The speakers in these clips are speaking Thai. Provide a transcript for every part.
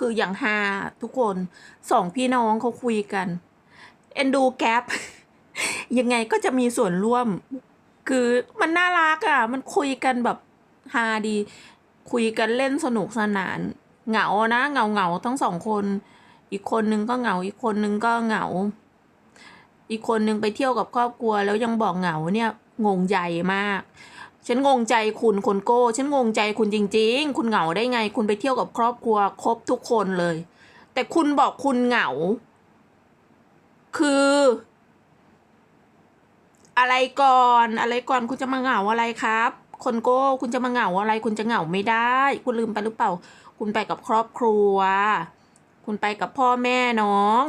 คืออย่างฮาทุกคนสองพี่น้องเขาคุยกัน เอ็นดูแกปยังไงก็จะมีส่วนร่วม คือมันน่ารักอะ มันคุยกันแบบฮาดี คุยกันเล่นสนุกสนาน เหงานะเหงาเหงาทั้งสองคน อีกคนนึงก็เหงา อีกคนนึงก็เหงา อีกคนนึงไปเที่ยวกับครอบครัวแล้วยังบอกเหงาเนี่ยงงใจมาก ฉันงงใจคุณคนโก้ ฉันงงใจคุณจริง ๆ คุณเหงาได้ไง คุณไปเที่ยวกับครอบครัวครบทุกคนเลย แต่คุณบอกคุณเหงา คือ อะไรก่อนอะไรก่อนคุณจะมาเหงาอะไรครับ คนโก้ คุณจะมาเหงาอะไร คุณจะเหงาไม่ได้ คุณลืมไปหรือเปล่า คุณไปกับครอบครัว คุณไปกับพ่อแม่น้อง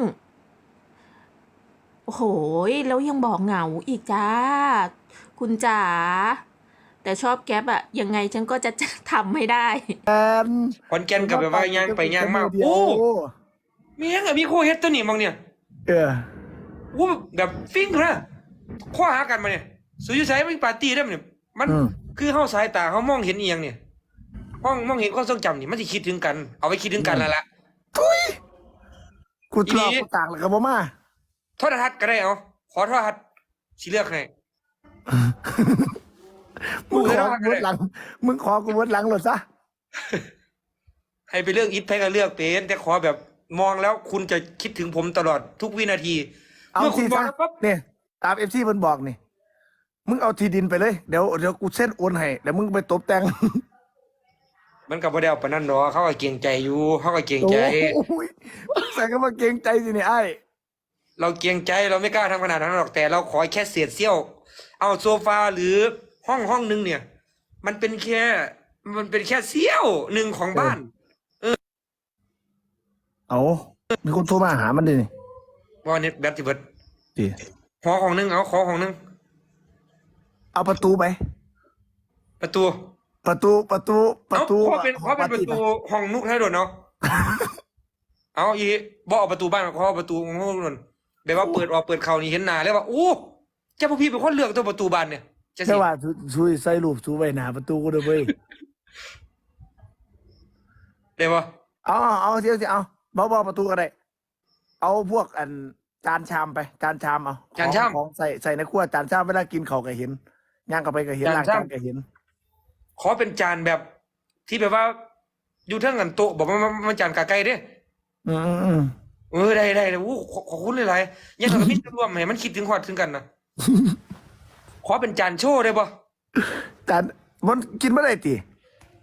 โอ้โหแล้วยังบอกเหงาอีกจ้า คุณจ๋า แต่ชอบแก๊ปอะยังไงฉันก็จะจะทำไม่ได้ แอนขอนแก่นกับแบบว่าย่างไปย่างมากเดียวโอ้มียังอะมีโคเฮ็ดตัวนี้บางเนี่ยเออโอ้แบบฟิ้งนะข้อหากันมาเนี่ยสุยุสัยมันปาร์ตี้ได้มั้ยเนี่ยมันอืมคือเฮาสายตาเฮามองเห็นเอียงเนี่ยมองมองเห็นความทรงจำนี่มันสิคิดถึงกัน เอาไปคิดถึงกันแล้วล่ะกูทะเลาะอีหลีกูต่างแล้วกับบ่มาโทรทัศน์ก็ได้เอาขอโทรทัศน์สิเลือกให้ มึงขอกูกูเลยวดหลัง มึงขอกูวดหลังหลดซะ ให้ไปเลือกอิทไพก็เลือกเป็นแต่ขอแบบมองแล้วคุณจะคิดถึงผมตลอดทุกวินาทีเอาเมื่อคุสิณบอซะกแล้วปั๊บเนี่ย ตามเอฟซีมันบอกนี่ มึงเอาที่ดินไปเลย เดี๋ยวเดี๋ยวกูเส้นโอนให้ เดี๋ยวมึงไปตบแต่งมันกับบ่ได้เอาปานนั้นดอกเขาก็เกรงใจอยู่เขาก็เกรงใจ โอ้ยใส่คำว่าเกรงใจสิเนี่ยไอ้เราเกรงใจเราไม่กล้าทำขนาดนั้นหรอกแต่เราขอแค่เศษเสี้ยว เอาโซฟาหรือ ห้องห้องนึงเนี่ย มันเป็นแค่ มันเป็นแค่เสี้ยวหนึ่งของบ้าน เอามีคนโทรมาหามันดิว่าเน็ตแบตสิเบิดดิหอของนึงเอาขอของนึงเอาประตูไป ประตูประตูประตูปเอาระตูขอเป็นขอเป็นประตูห้องนุกให้โดนเนาะเอาอีบอกเอาประตูบ้านขอเอาประตูของห้องนุกโดนแบบว่าเปิดออกเปิดเข้านี่เห็นหน้าแล้วว่าโอ้เจ้าพวกพี่เป็นคนเลือกตัวประตูบ้านเนี่ย จะสิใช่ว่าช่วยใส่รูปช่วยไว้หน้าประตูกูด้วยเว้ยได้ปะเอาเอาเอาเดี๋ยวสิเอาเบาๆประตูก็ได้ เอาพวกอันจานชามไป จานชามเอาของจานชามของใส่ใส่ในครัวจานชามเวลากินเขาวก็เห็นย่างเข้าไปก็เห็นจานล้างชาจามนก็เห็น ขอเป็นจานแบบที่แบบว่า อยู่เท่งกันโต๊ะบอกว่ามันมันจานกาไก่เด้ อืมอืมอืมเออได้ได้ได้อู้ขอขอบคุณหลายๆยังกับมิตรร่วมให้มันคิดถึงฮอดถึงกันนะ ขอเป็นจานโชว์ได้ปะจานมันกินไม่ได้ติ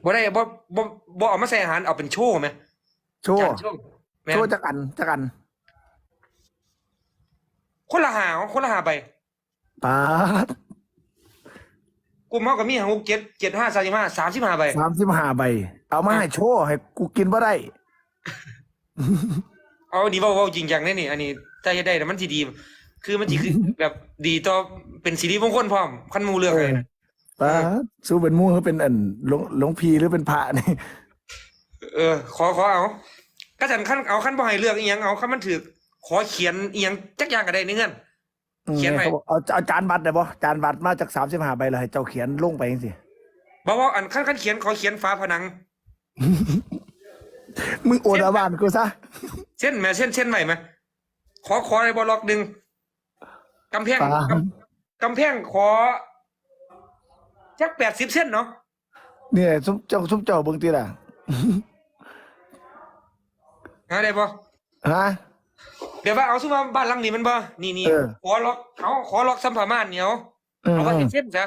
บ่ได้บ่บ่บ่เอามาใส่อาหารเอาเป็นโชว์ไหมโชว์จานโชว์แม่นโชว์จักอันจักอัน คนละหาคนละหาไปปาดกูเมากับมีหาหกเจ็ดเจ็ดห้าสามสิบห้าสามสิบห้าใบสามสิบห้าใบ เอามาให้โชว์ให้กูกินบ่ได้ เอาดีเว่าเว่าจริงจังเนี่ยนี่ อันนี้ถ้าจะได้แต่มันสิดี คือมันสิคือแบบดีต่อเป็นสิริมงคลพร้อมคันหมูเลือกเลยนะปาดสู้เป็นหมู่หรือเป็นอันหลวงหลวงพีหรือเป็นพระนี่เออ ขอขอเอาก็สันขั้นเอาขั้นบ่ให้เลือกอีหยังเอาขั้นมันถือขอเขียนอีหยังจักอย่างก็ได้ในเงื่อนอืมเขียนไว้เขาบอกเอาเอาจานบัตรได้บ่จานบัตรมาจากสามสิบห้าใบเลยให้เจ้าเขียนลงไปจังสิบอกว่าอันขั้นขั้นเขียนขอเขียนฝาผนัง มึงโอนอาบ้านกูซะเส้นแหม่เส้นเส้นไหวไหมขอขอในบอล็อกหนึ่ง กำแพงปาดกำกำแพงขอจักแปดสิบเส้นเนาะเนี่ยซุมเจ้าซุมเจ้าเบิ่งติล่ะ หาได้ปะฮะ เดี๋ยวว่าเอาสมมติว่าบ้านหลังนี้มันบ่นี่นี่เออ ขอล็อกเอาขอล็อกสัมภาระเนี่ยเอาอืมเอาไว้ให้เส้นซะ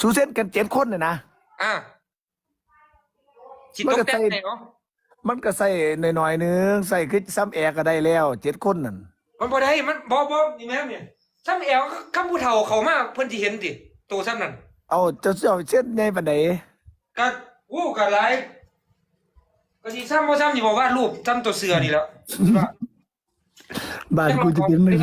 สู้เส้นกันเจ็ดคนเนี่ยนะ อ่าจิตมันตก็กแต่งใส่ ไหนเนาะมันก็ใส่หน่อยๆนึงใส่คือซ้ำแอร์ก็ได้แล้วเจ็ดคนนั่น มันบ่ได้มันบ่บ่นี่แม่เนี่ยซ้ำแอลคำผู้เฒ่าเขามาเพิ่นสิเห็นติตัวซ้ำนั่นเอาเจ้าเจ้าเส้นใหญ่ปานใดก็วู้ก็หลายก็สิซ้ำบ่ซ้ำนี่บ่วาดรูปซ้ำตัวเสือนี่แหล้วบ้านกูจะเป็นหนึ่ง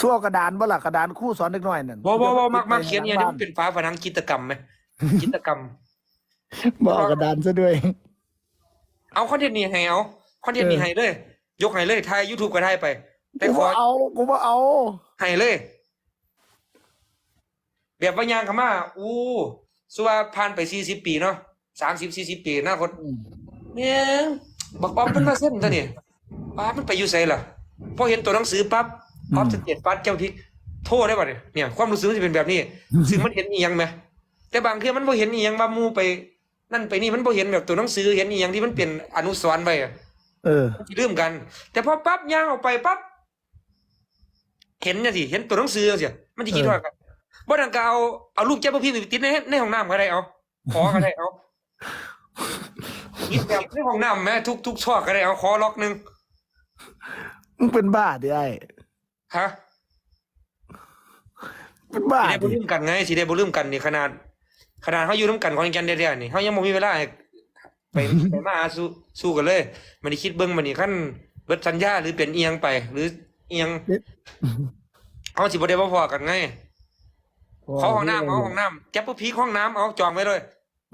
ชั่วกระดานบ่ล่ะกระดานคู่สอนเด็กน้อยนั่นบ่บ่บ่มักมักเขียนอย่างนี้มันเป็นฝาผนังกิจกรรมไหมกิจกรรม บ่เอากระดานซะด้วย เอาคอนเทนต์นี้ให้เอาคอนเทนต์นี้ให้เลย ยกให้เลยถ่าย YouTube ก็ได้ไป แต่กูขอบ่เอากูบ่เอา ให้เลย แบบว่ายางเขามา อู้สุว่าผ่านไป40ปีเนาะสามสิบสี่สิบปีหน้าคนแม่งบอกออฟมันมาเส้นตัวนี่ป้ามันไปอยู่ไสล่ะพอเห็นตัวหนังสือปั๊บออฟสเตตปั๊บเจ้าพริกโทษได้ป่ะเนี่ยเนี่ย ความรู้สึกมันจะเป็นแบบนี้ ซึ่งมันเห็นอีหยังไหมแต่บางทีมันบ่เห็นอีหยังว่าหมูไป นั่นไปนี่มันบ่เห็นแบบตัวหนังสือเห็นอีหยังที่มันเป็นอนุสรณ์ไปอะ เออมันสิลืมกัน แต่พอปั๊บย่างออกไปปั๊บเห็นเนี่ยสิเห็นตัวหนังสือจังซี่มันจะคิดว่ากันบ่ดังก็เอาเอารูปเจ้าพระพี่ไปติดในในห้องน้ำก็ได้เอาขอก็ได้เอาติดแบบในห้องน้ำแม่ทุกทุกช่อก็ได้เอาขอล็อกหนึงมึงเป็นบ้าดิไอ้ฮะเป็นบ้าสิได้บ่ดิลืมกันไงสิได้บ่ลืมกันนี่ขนาด ขนาดเขาอยู่น้ำกันของกันแท้ๆนี่เขายังบ่มีเวลาให้ ไปไปมาสู้สู้กันเลยมันได้คิดเบิ่งมันนี่ขั้นเบิดสัญญาหรือเป็นเอียงไป หรือเอียงเอาสิบ่ได้บ่พอกันไงเขาห้องน้ำเอาห้องน้ำแก๊ปพีห้องน้ำเอาจองไว้เลย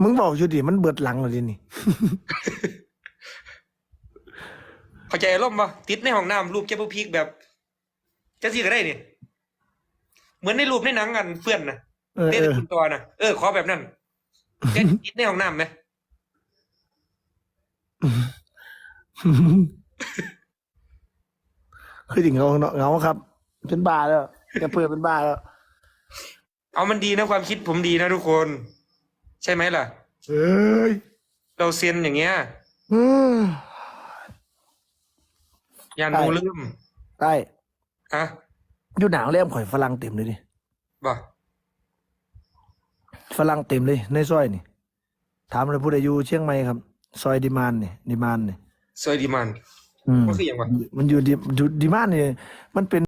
มึงบอกอยู่ดิมันเบิดหลังเลยดินี่เข้าใจอารมณ์ป่ะติดในห้องน้ำรูปแก๊ปพีแบบจะสิก็ได้นี่เหมือนในรูปในหนังกันเพื่อนนะเออเต้นเออกินตัวนะเออขอแบบนั้นแค่ติดในห้องน้ำไหม คือถึงเงาเงาครับเป็นบ้าแล้วแกเปิดเป็นบ้าแล้ว เอามันดีนะความคิดผมดีนะทุกคน ใช่ไหมล่ะเอ้ยเราเซ็นอย่างเงี้ยอืมอย่าใช่ดูลืมได้อะอยู่หนาวเล่มข่อยฝรั่งเต็มเลยดิบ่ฝรั่งเต็มเลยในซอยนี่ ถามเลยผู้ใดอยู่เชียงใหม่ครับ ซอยดิมานนี่ดิมานนี่ซอยดีมันอืม มันคืออย่างวะ มันอยู่ดิอยู่ดิมานนี่มันเป็น